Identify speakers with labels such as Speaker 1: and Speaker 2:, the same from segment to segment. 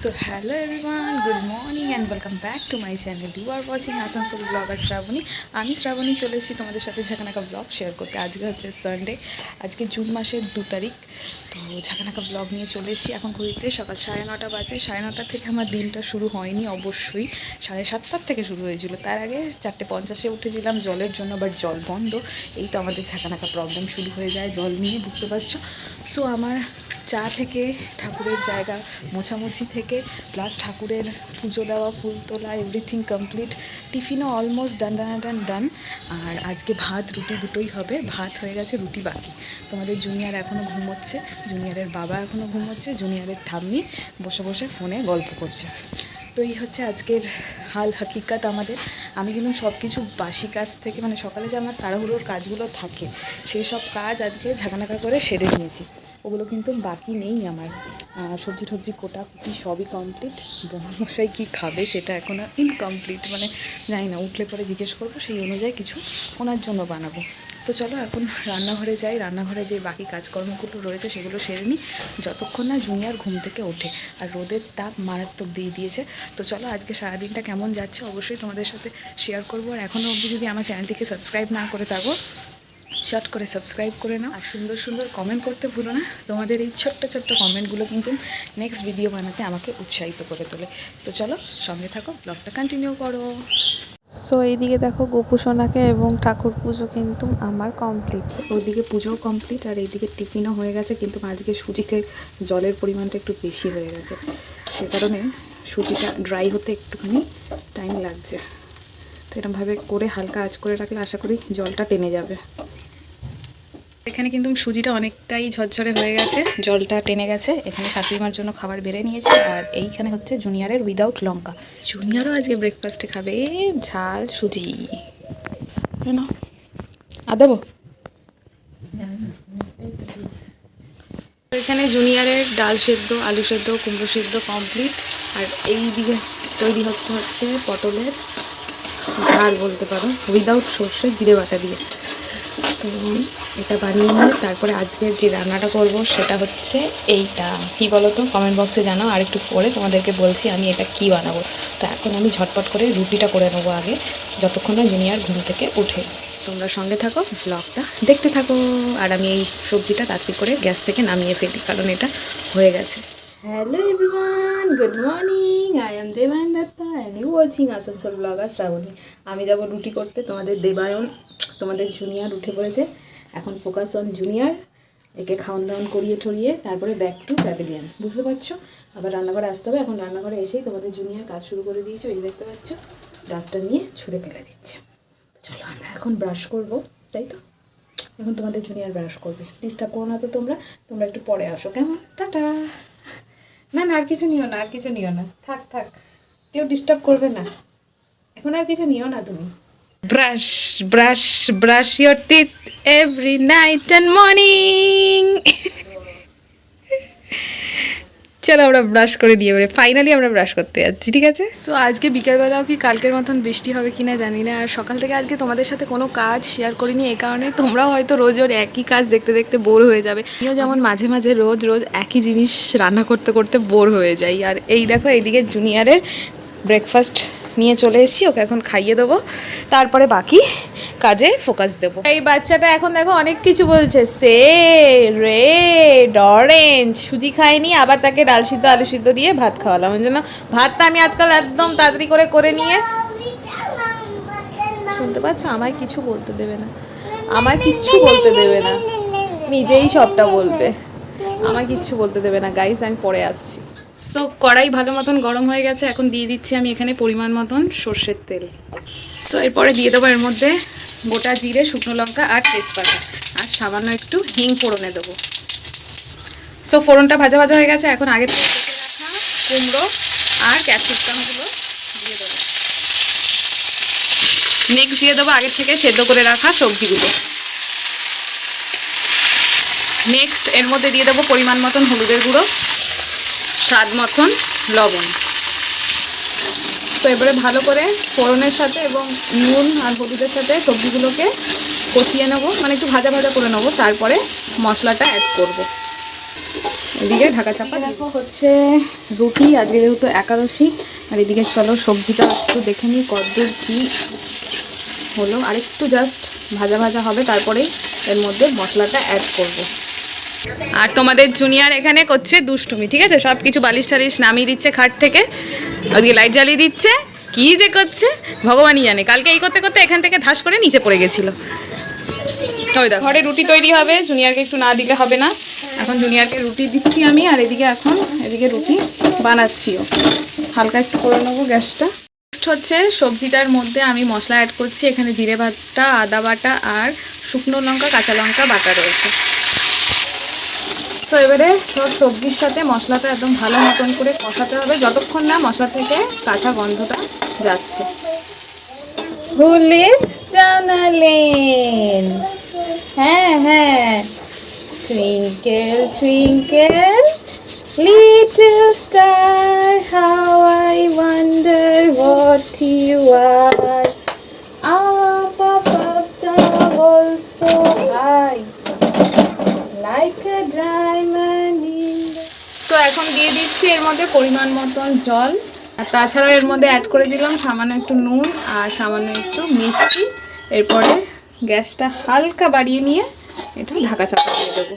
Speaker 1: So hello everyone, good morning and welcome back to my channel. You are watching Asansol blogger Shrabani আমি শ্রাবণী চলে এসেছি তোমাদের সাথে ঝাঁকানাকা blog share করতে। আজকে হচ্ছে সানডে আজকে জুন মাসের দু তারিখ। তো ঝাঁকানাকা ব্লগ নিয়ে চলে এসেছি এখন ঘুরিতে সকাল সাড়ে নটা বাজে। সাড়ে নটা থেকে আমার দিনটা শুরু হয়নি অবশ্যই। সাড়ে সাতটার থেকে শুরু হয়েছিল। তার আগে চারটে পঞ্চাশে উঠেছিলাম জলের জন্য বাট জল বন্ধ। এই তো আমাদের ঝাঁকানাকা প্রবলেম শুরু হয়ে যায় জল নিয়ে বুঝতে পারছ? সো আমার চা থেকে, ঠাকুরের জায়গা মোছামুছি থেকে প্লাস ঠাকুরের পুজো দেওয়া, ফুল তোলা everything complete টিফিনও almost done done done done আর আজকে ভাত, রুটি দুটোই হবে। ভাত হয়ে গেছে, রুটি বাকি। তোমাদের জুনিয়র এখনও ঘুমোচ্ছে। জুনিয়রের বাবা এখনও ঘুমোচ্ছে। জুনিয়রের ঠাম্মি বসে বসে ফোনে গল্প করছে। তো এই হচ্ছে আজকের হাল হাকিকাত আমাদের। আমি কিন্তু সব কিছু বাসি কাজ থেকে মানে সকালে যে আমার তাড়াহুড়োর কাজগুলো থাকে, সেই সব কাজ আজকে ঝাঁকানাকা করে সেরে নিয়েছি। ওগুলো কিন্তু বাকি নেই আমার। সবজি টবজি কোটা কুটি সবই কমপ্লিট মশাই কী খাবে সেটা এখনও ইনকমপ্লিট মানে জানি না, উঠলে পরে জিজ্ঞেস করব, সেই অনুযায়ী কিছু ওনার জন্য বানাবো। তো চলো এখন রান্নাঘরে যাই। রান্নাঘরে যে বাকি কাজকর্মগুলো রয়েছে সেগুলো সেরে নিই। যতক্ষণ না জুনিয়ার ঘুম থেকে ওঠে। আর রোদের তাপ মারাত্মক দিয়ে দিয়েছে। তো চলো আজকে সারাদিনটা কেমন যাচ্ছে অবশ্যই তোমাদের সাথে শেয়ার করব। আর এখনও অবধি যদি আমার চ্যানেলটিকে সাবস্ক্রাইব না করে থাকো শর্ট করে সাবস্ক্রাইব করে নাও। আর সুন্দর সুন্দর কমেন্ট করতে ভুলো না। তোমাদের এই ছোট্ট ছোট্ট কমেন্টগুলো কিন্তু নেক্সট ভিডিও বানাতে আমাকে উৎসাহিত করে তোলে। তো চলো সঙ্গে থাকো ব্লগটা কন্টিনিউ করো।
Speaker 2: সো এইদিকে দেখো গোপু সোনাকে এবং ঠাকুর পুজো কিন্তু আমার কমপ্লিট
Speaker 1: ওইদিকে পুজোও কমপ্লিট আর এইদিকে টিফিনও হয়ে গেছে কিন্তু আজকে সুজিতে জলের পরিমাণটা একটু বেশি হয়ে গেছে। সে কারণে সুজিটা ড্রাই হতে একটুখানি টাইম লাগছে। তো এরমভাবে করে হালকা আঁচ করে রাখলে আশা করি জলটা টেনে যাবে। এখানে কিন্তু সুজিটা অনেকটাই ঝরঝরে হয়ে গেছে। জলটা টেনে গেছে। এখানে শাশুড়িমার জন্য খাবার বেড়ে নিয়েছে। আর এইখানে হচ্ছে জুনিয়রের উইদাউট লঙ্কা। জুনিয়রও আজকে ব্রেকফাস্টে খাবে। ঝাল, সুজি। না? আর দেবো? এখানে জুনিয়রের ডাল সেদ্ধ, আলু সেদ্ধ, কুমড়ো সেদ্ধ কমপ্লিট আর এই দিকে তৈরি হচ্ছে হচ্ছে পটলের ঝাল বলতে পারো। উইদাউট সর্ষে জিরে বাটা দিয়ে। তো এটা বানিয়ে নিয়ে তারপরে আজকের যে রান্নাটা করব সেটা হচ্ছে এইটা। কি বলো তো কমেন্ট বক্সে জানাও। আর একটু পরে তোমাদেরকে বলছি আমি এটা কি বানাবো। তো এখন আমি ঝটপট করে রুটিটা করে নেব আগে, যতক্ষণ না জুনিয়র ঘুম থেকে উঠে তোমরা সঙ্গে থাকো ব্লগটা দেখতে থাকো। আর আমি এই সবজিটা তাড়াতাড়ি করে গ্যাস থেকে নামিয়ে ফেলি, কারণ এটা হয়ে গেছে। Hello everyone good morning I am Debayan Dutta and you watching Asansol blogger Shrabani আমি যাব রুটি করতে। তোমাদের দেবায়ন তোমাদের জুনিয়র উঠে পড়েছে। এখন ফোকাস অন জুনিয়র একে খাওয়ান দাওয়ান করিয়ে ঠরিয়ে, তারপরে ব্যাক টু প্যাভিলিয়ান বুঝতে পারছ? আবার রান্নাঘরে আসতে হবে। এখন রান্নাঘরে এসেই তোমাদের জুনিয়র কাজ শুরু করে দিয়েছে। ওই দেখতে পাচ্ছ ডাস্টটা নিয়ে ছুঁড়ে ফেলে দিচ্ছে। চলো আমরা এখন ব্রাশ করব, তাই তো? এখন তোমাদের জুনিয়র ব্রাশ করবে। ডিস্টার্ব করো না তো তোমরা। তোমরা একটু পরে আসো। কেমন? টাটা! না না, আর কিছু নিও না, আর কিছু নিও না। থাক থাক। কেউ ডিস্টার্ব করবে না। এখন আর কিছু নিও না তুমি। Brush brush brush your teeth every night and morning চলো আমরা ব্রাশ করে দিয়ে এবারে ফাইনালি আমরা ব্রাশ করতে যাচ্ছি, ঠিক আছে? সো আজকে বিকেলবেলাও কি কালকের মতন বৃষ্টি হবে কিনা জানি না, আর সকাল থেকে আজকে তোমাদের সাথে কোনো কাজ শেয়ার করিনি এই কারণে তোমরাও হয়তো রোজ ওর একই কাজ দেখতে দেখতে বোর হয়ে যাবে। আমিও যেমন মাঝে মাঝে রোজ রোজ একই জিনিস রান্না করতে করতে বোর হয়ে যাই। আর এই দেখো, এইদিকে জুনিয়রের ব্রেকফাস্ট নিয়ে চলে এসেছি, ওকে এখন খাইয়ে দেবো। তারপরে বাকি কাজে ফোকাস দেবো। এই বাচ্চাটা এখন দেখো অনেক কিছু বলছে। সে রেড অরেঞ্জ সুজি খায়নি, আবার তাকে ডাল সিদ্ধ, আলু সিদ্ধ দিয়ে ভাত খাওয়ালাম। ওই জন্য ভাতটা আমি আজকাল একদম তাড়াতাড়ি করে করে নিয়ে শুনতে পাচ্ছ? আমায় কিছু বলতে দেবে না। আমায় কিচ্ছু বলতে দেবে না। নিজেই সবটা বলবে। আমায় কিচ্ছু বলতে দেবে না। গাইস আমি পরে আসছি। সো কড়াই ভালো মতন গরম হয়ে গেছে, এখন দিয়ে দিচ্ছি আমি এখানে পরিমাণ মতন সর্ষের তেল। সো এরপরে দিয়ে দেবো এর মধ্যে গোটা জিরে, শুকনো লঙ্কা আর তেজপাতা। আর সামান্য একটু হিং ফোড়নে দেবো। সো ফোড়নটা ভাজা ভাজা হয়ে গেছে, এখন আগের থেকে রাখা কুমড়ো আর ক্যাপসিকামগুলো দিয়ে দেবো। নেক্সট দিয়ে দেবো আগের থেকে সেদ্ধ করে রাখা সবজিগুলো। নেক্সট এর মধ্যে দিয়ে দেবো পরিমাণ মতন হলুদের গুঁড়ো। স্বাদ মতন লবণ। তো এবারে ভালো করে ফোড়নের সাথে এবং নুন আর হলুদের সাথে সবজিগুলোকে কষিয়ে নেব। মানে একটু ভাজা ভাজা করে নেব। তারপরে মশলাটা অ্যাড করব। এদিকে ঢাকা চাপা দেখো হচ্ছে রুটি আজকে যেহেতু একাদশী, আর এদিকে চলো সবজিটা একটু দেখে নিই কতদূর কী হলো। আর একটু জাস্ট ভাজা ভাজা হবে, তারপরেই এর মধ্যে মশলাটা অ্যাড করব। আর তোমাদের জুনিয়র এখানে করছে দুষ্টুমি, ঠিক আছে? সব কিছু বালিশ টালিশ নামিয়ে দিচ্ছে খাট থেকে। ওদিকে লাইট জ্বালিয়ে দিচ্ছে। কি যে করছে? ভগবানই জানে। কালকে এই করতে করতে এখান থেকে ধাস করে নিচে পড়ে গেছিল। ওই দেখো, ঘরে রুটি তৈরি হবে জুনিয়রকে একটু না দিলে হবে না। এখন জুনিয়রকে রুটি দিচ্ছি আমি, আর এদিকে এখন, এদিকে রুটি বানাচ্ছিও হালকা একটু করে নেব গ্যাসটা। নেক্সট হচ্ছে সবজিটার মধ্যে আমি মশলা অ্যাড করছি। এখানে জিরে বাটা আদা বাটা আর শুকনো লঙ্কা, কাঁচা লঙ্কা বাটা রয়েছে। তো এবারে সব সবজির সাথে মশলাটা একদম ভালো মতন করে কষাতে হবে। যতক্ষণ না মশলা থেকে কাঁচা গন্ধটা যাচ্ছে।
Speaker 2: হ্যাঁ হ্যাঁ। Twinkle twinkle little star how I wonder what you are আপা
Speaker 1: পাপা বলসো আর দিচ্ছি এর মধ্যে পরিমাণ মতন জল। আর তাছাড়াও এর মধ্যে অ্যাড করে দিলাম সামান্য একটু নুন আর সামান্য একটু মিষ্টি। এরপরে গ্যাসটা হালকা বাড়িয়ে নিয়ে এটা ঢাকা চাপা দিয়ে দেবো।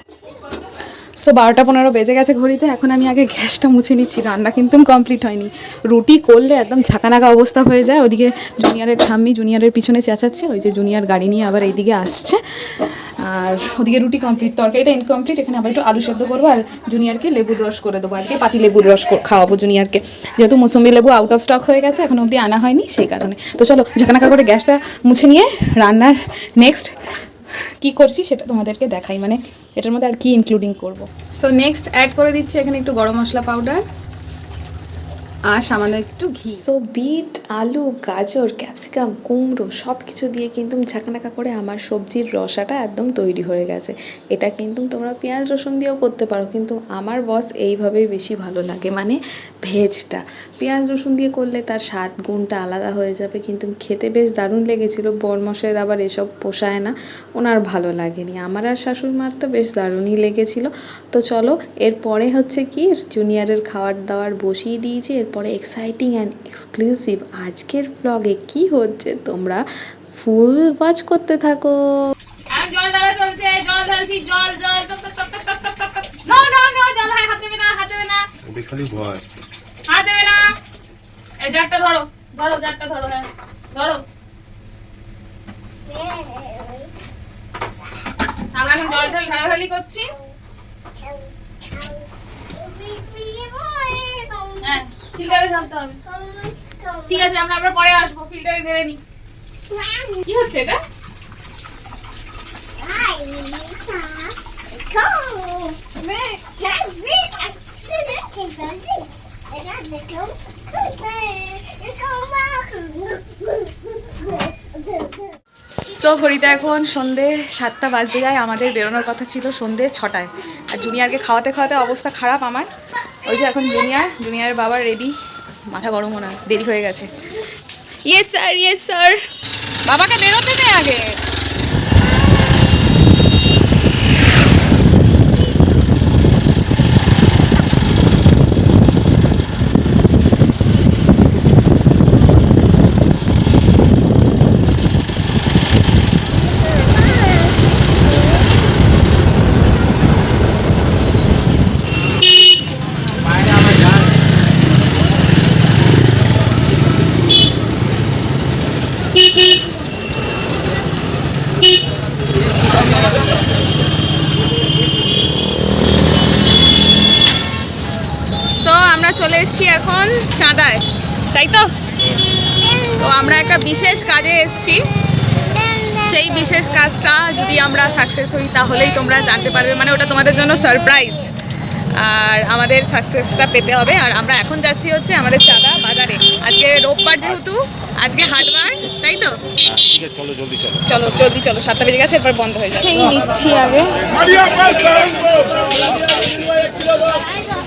Speaker 1: সো বারোটা পনেরো বেজে গেছে ঘড়িতে, এখন আমি আগে গ্যাসটা মুছে নিচ্ছি। রান্না কিন্তু কমপ্লিট হয়নি। রুটি করলে একদম ঝাঁকানাকা অবস্থা হয়ে যায়। ওদিকে জুনিয়রের ঠাম্মি জুনিয়রের পিছনে চেঁচাচ্ছে। ওই যে জুনিয়র গাড়ি নিয়ে আবার এইদিকে আসছে। আর ওদিকে রুটি কমপ্লিট তরকারিটা ইনকমপ্লিট এখানে আবার একটু আলু সেদ্ধ করব আর জুনিয়রকে লেবুর রস করে দেবো। আজকে পাতি লেবুর রস খাওয়াবো জুনিয়রকে যেহেতু মৌসুমি লেবু আউট অফ স্টক হয়ে গেছে, এখন অবধি আনা হয়নি, সেই কারণে। তো চলো, ঝাঁকানাকা করে গ্যাসটা মুছে নিয়ে রান্নার নেক্সট কি করছি সেটা তোমাদেরকে দেখাই। মানে এটার মধ্যে আর কি ইনক্লুডিং করব? সো নেক্সট অ্যাড করে দিচ্ছি এখানে একটু গরম মশলা পাউডার আর সামান্য একটু ঘি।
Speaker 2: সো বিট, আলু, গাজর, ক্যাপসিকাম, কুমড়ো সব কিছু দিয়ে কিন্তু ঝাঁকানাকা করে আমার সবজির রসাটা একদম তৈরি হয়ে গেছে। এটা কিন্তু তোমরা পেঁয়াজ, রসুন দিয়েও করতে পারো, কিন্তু আমার বস এইভাবেই বেশি ভালো লাগে মানে ভেজটা। পেঁয়াজ, রসুন দিয়ে করলে তার স্বাদ গুণটা আলাদা হয়ে যাবে, কিন্তু খেতে বেশ দারুণ লেগেছিলো, বরমশের আবার এসব পোষায় না, ওনার ভালো লাগেনি। আমার আর শাশুড়ি মার তো বেশ দারুণই লেগেছিলো। তো চলো, এরপরে হচ্ছে কি জুনিয়রের খাবার দাবার বসিয়ে দিয়েছি এরপরে এক্সাইটিং অ্যান্ড এক্সক্লুসিভ আজকের ব্লগে কি হচ্ছে? তোমরা ফুল ওয়াচ করতে থাকো।
Speaker 3: জল ঢালা চলছে জল ঢালছি টপ নো নো নো জল হাত হাত দেবে না হাত দেবে না।
Speaker 4: খালি ভয়।
Speaker 3: হাত দেবে না। এই জারটা ধরো ধরো জারটা ধরো হ্যাঁ ধরো। আমরা এখন জল ঢাল ঢালাঢালি করছি হ্যাঁ ফিল্টারে ঢালতে হবে। ঠিক আছে, আমরা আবার পরে আসব ফিল্টারে ঢেলে নি কি হচ্ছে এটা?
Speaker 1: সো এখন সন্ধে সাতটা বাজতে যায়। আমাদের বেরোনোর কথা ছিল সন্ধে ছটায়। আর জুনিয়রকে খাওয়াতে খাওয়াতে অবস্থা খারাপ আমার। ওই যে এখন জুনিয়ার, জুনিয়ারের বাবা রেডি মাথা গরম না, দেরি হয়ে গেছে। ইয়েস স্যার ইয়েস স্যার বাবাকে বেরোতে দে আগে সো আমরা চলে এসেছি এখন চাঁদায় তাই তো তো আমরা একটা বিশেষ কাজে এসছি সেই বিশেষ কাজটা যদি আমরা সাকসেস হই তাহলেই তোমরা জানতে পারবে মানে ওটা তোমাদের জন্য সারপ্রাইজ আর আমাদের সাকসেসটা পেতে হবে আর আমরা এখন যাচ্ছি হচ্ছে আমাদের চাঁদা বাজারে আজকে রোববার যেহেতু আজকে হাটবার তাই তো
Speaker 4: চলো জলদি চলো
Speaker 1: চলো জলদি চলো সাতটা বেজে গেছে এরপর বন্ধ হয়ে যাবে নিচ্ছি আগে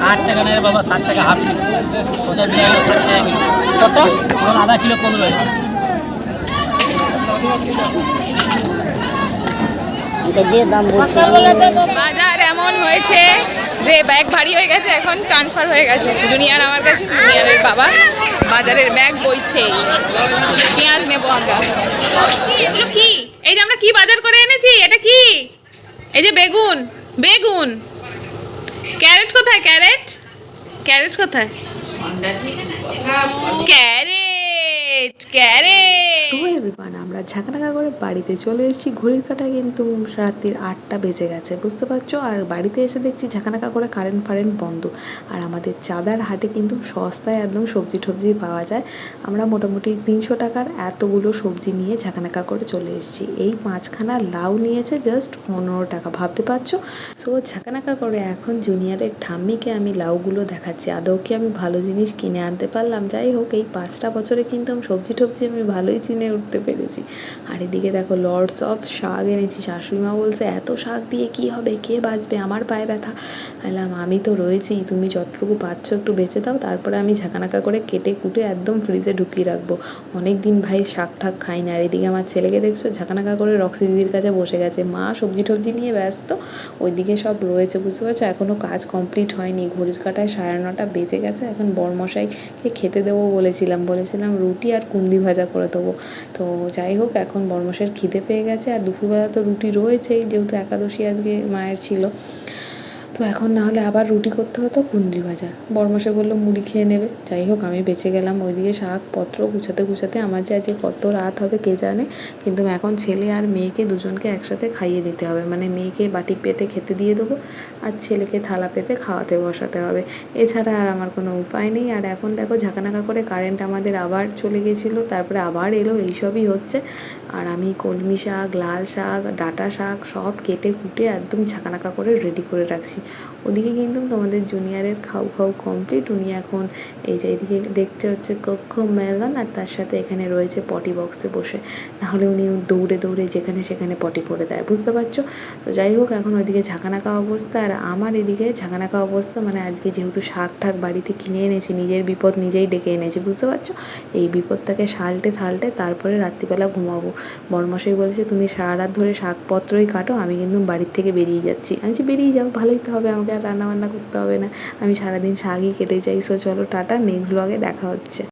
Speaker 5: ষাট টাকা নেয় বাবা, ষাট টাকা হাফ ওটা নিয়ে গেল ষাট টাকা আধা কিলো পনেরো
Speaker 6: বাজার এমন হয়েছে যে ব্যাগ ভারী হয়ে গেছে, এখন ট্রান্সফার হয়ে গেছে। জুনিয়র আমার কাছে, জুনিয়রের বাবা। বাজারের ব্যাগ বইছে। পেঁয়াজ নেব আমরা। কি? এই যে আমরা কি বাজার করে এনেছি? এটা কি? এই যে বেগুন। বেগুন। ক্যারেট কোথায়? ক্যারেট? ক্যারেট কোথায়? ক্যারেট? ক্যারেট
Speaker 1: সো এভরিওয়ান আমরা ঝাঁকানাকা করে বাড়িতে চলে এসেছি। ঘড়ির কাটা কিন্তু রাত্রির আটটা বেজে গেছে, বুঝতে পারছ? আর বাড়িতে এসে দেখছি ঝাঁকানাকা করে কারেন্ট ফারেন্ট বন্ধ। আর আমাদের চাঁদার হাটে কিন্তু সস্তায় একদম সবজি টবজি পাওয়া যায়। আমরা মোটামুটি তিনশো টাকার এতগুলো সবজি নিয়ে ঝাঁকানাকা করে চলে এসেছি। এই পাঁচখানা লাউ নিয়েছে জাস্ট পনেরো টাকা, ভাবতে পারছ? সো ঝাঁকানাকা করে এখন জুনিয়রের ঠাম্মিকে আমি লাউগুলো দেখাচ্ছি। আদৌ কি আমি ভালো জিনিস কিনে আনতে পারলাম? যাই হোক, এই পাঁচটা বছরে কিন্তু সবজি টবজি আমি ভালোই চিনে উঠতে পেরেছি। আর এদিকে দেখো লর্ডস অফ শাক এনেছি। শাশুড়িমা বলছে, এত শাক দিয়ে কি হবে? কে বাঁচবে? আমার পায়ে ব্যথা। বললাম, আমি তো রয়েছি, তুমি যতটুকু পাচ্ছ, একটু বেঁচে দাও, তারপরে আমি ঝাঁকানাকা করে কেটে কুটে একদম ফ্রিজে ঢুকিয়ে রাখব। অনেক দিন ভাই শাক ঠাক খাই না। আর এদিকে আমার ছেলেকে দেখছ, ঝাঁকানাকা করে রক্সি দিদির কাছে বসে গেছে। মা সবজি টবজি নিয়ে ব্যস্ত, ওইদিকে সব রয়েছে, বুঝতে পারছ? এখনও কাজ কমপ্লিট হয়নি। ঘড়ির কাটায় সাড়ে নটা বেজে গেছে, এখন বরমশাইকে খেতে দেবো বলেছিলাম। বলেছিলাম, রুটি আর কুন্দি ভাজা করে দেবো। তো যাই হোক, এখন বরমশাইয়ের খিদে পেয়ে গেছে আর দুপুরবেলা তো রুটি রয়েছেই, যেহেতু একাদশী আজকে মায়ের ছিল। তো এখন না হলে আবার রুটি করতে হতো কুন্দ্রি ভাজা। বরমশাই বলল, মুড়ি খেয়ে নেবে। যাই হোক, আমি বেঁচে গেলাম। ওইদিকে শাকপত্র গুছাতে গুছাতে আমার যে আজকে কত রাত হবে কে জানে? কিন্তু এখন ছেলে আর মেয়েকে দুজনকে একসাথে খাইয়ে দিতে হবে। মানে মেয়েকে বাটি পেতে খেতে দিয়ে দেবো আর ছেলেকে থালা পেতে খাওয়াতে বসাতে হবে। এছাড়া আর আমার কোনো উপায় নেই। আর এখন দেখো, ঝাঁকানাকা করে কারেন্ট আমাদের আবার চলে গেছিল, তারপরে আবার এলো, এইসবই হচ্ছে। আর আমি কলমি শাক, লাল শাক, ডাঁটা শাক সব কেটে কুটে একদম ঝাঁকানাকা করে রেডি করে রাখছি। ওদিকে কিন্তু তোমাদের জুনিয়রের খাও খাও কমপ্লিট উনি এখন এই যে এদিকে দেখতে হচ্ছে কক্ষ মেলন আর তার সাথে এখানে রয়েছে পটি বক্সে বসে। নাহলে উনি দৌড়ে দৌড়ে যেখানে সেখানে পটি করে দেয়, বুঝতে পারছ? তো যাই হোক, এখন ওইদিকে ঝাঁকানাকা অবস্থা। আর আমার এদিকে ঝাঁকানাকা অবস্থা মানে আজকে যেহেতু শাক ঠাক বাড়িতে কিনে এনেছি, নিজের বিপদ নিজেই ডেকে এনেছি, বুঝতে পারছ? এই বিপদটাকে সালটে ঠালটে তারপরে রাত্রিবেলা ঘুমাবো। বড়মশাই বলছে, তুমি সারা রাত ধরে শাকপত্রই কাটো, আমি কিন্তু বাড়ির থেকে বেরিয়ে যাচ্ছি। আমি বেরিয়ে যাও, ভালোই তো হবে, আমাকে আর রান্না বান্না করতে হবে না। আমি সারাদিন শাকই কেটে যাই সো চলো টাটা নেক্সট ব্লগে দেখা হচ্ছে।